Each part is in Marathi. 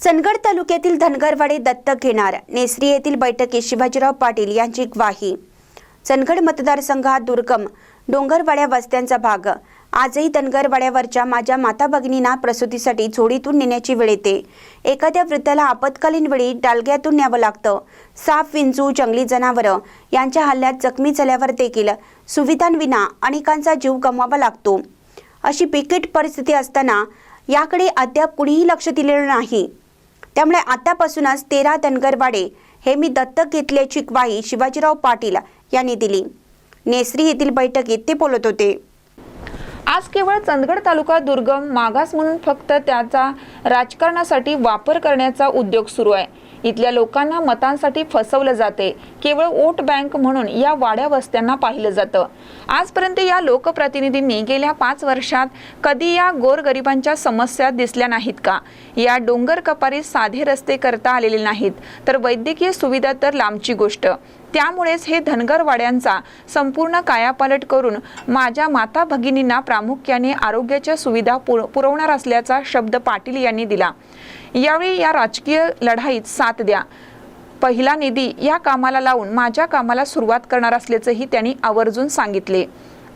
चंदगड तालुक्यातील धनगरवाडे दत्तक घेणार. नेसरी येथील बैठकीत शिवाजीराव पाटील यांची ग्वाही. चंदगड मतदारसंघात दुर्गम डोंगरवाड्या वस्त्यांचा भाग. आजही धनगरवाड्यावरच्या माझ्या माता भगिनींना प्रसूतीसाठी झोडीतून नेण्याची वेळ येते. एखाद्या वृद्धाला आपत्कालीन वेळी डालग्यातून न्यावं लागतं. साप विंचू जंगली जनावरं यांच्या हल्ल्यात जखमी झाल्यावर देखील सुविधांविना अनेकांचा जीव गमवावा लागतो. अशी बिकट परिस्थिती असताना याकडे अद्याप कुणीही लक्ष दिलेलं नाही. त्यामुळे आतापासूनच तेरा धनगरवाडे हे मी दत्तक घेतल्याची ग्वाही शिवाजीराव पाटील यांनी दिली. नेसरी येथील बैठकीत ते बोलत होते. आज केवळ चंदगड तालुका दुर्गम मागास म्हणून फक्त त्याचा राजकारणासाठी वापर करण्याचा उद्योग सुरू आहे. इथल्या लोकांना मतांसाठी फसवलं जाते. केवळ वोट बँक म्हणून या वाड्या वस्त्यांना पाहिलं जातं. आजपर्यंत या लोकप्रतिनिधींनी गेल्या पाच वर्षात कधी या गोरगरिबांच्या समस्या दिसल्या नाहीत का? या डोंगर कपारीत साधे रस्ते करता आलेले नाहीत. तर वैद्यकीय सुविधा तर लांबची गोष्ट. त्यामुळेच हे धनगरवाड्यांचा संपूर्ण कायापालट करून माझ्या माता भगिनींना प्रामुख्याने आरोग्याच्या सुविधा पुर पुरवणार असल्याचा शब्द पाटील यांनी दिला. यावेळी या राजकीय लढाईत साथ द्या. पहिला निधी या कामाला लावून माझ्या कामाला सुरुवात करणार असल्याचंही त्यांनी आवर्जून सांगितले.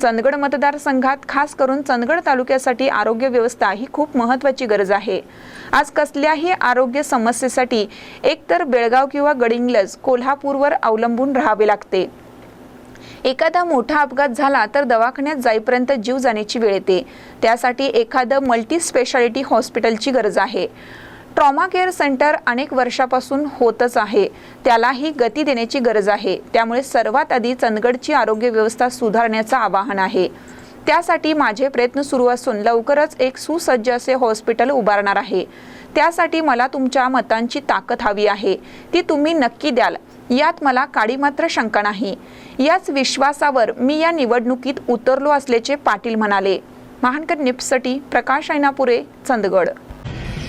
चंदगड मतदारसंघात खास करून चंदगड तालुक्यासाठी आरोग्य व्यवस्था ही खूप महत्त्वाची गरज आहे. आज कसल्याही आरोग्य समस्येसाठी एकतर बेळगाव किंवा गडिंग्लज कोल्हापूरवर अवलंबून राहावे लागते. एखादा मोठा अपघात झाला तर दवाखान्यात जाईपर्यंत जीव जाण्याची वेळ येते. त्यासाठी एखादं मल्टी स्पेशालिटी हॉस्पिटलची गरज आहे. ट्रॉमा केअर सेंटर अनेक वर्षापासून होतच आहे. त्यालाही गती देण्याची गरज आहे. त्यामुळे सर्वात आधी चंदगडची आरोग्य व्यवस्था सुधारण्याचं आवाहन आहे. त्यासाठी माझे प्रयत्न सुरू असून लवकरच एक सुसज्ज असे हॉस्पिटल उभारणार आहे. त्यासाठी मला तुमच्या मतांची ताकद हवी आहे. ती तुम्ही नक्की द्याल. यात मला काडी मात्र शंका नाही. याच विश्वासावर मी या निवडणुकीत उतरलो असल्याचे पाटील म्हणाले. महानकर निपसटी प्रकाश ऐनापुरे चंदगड.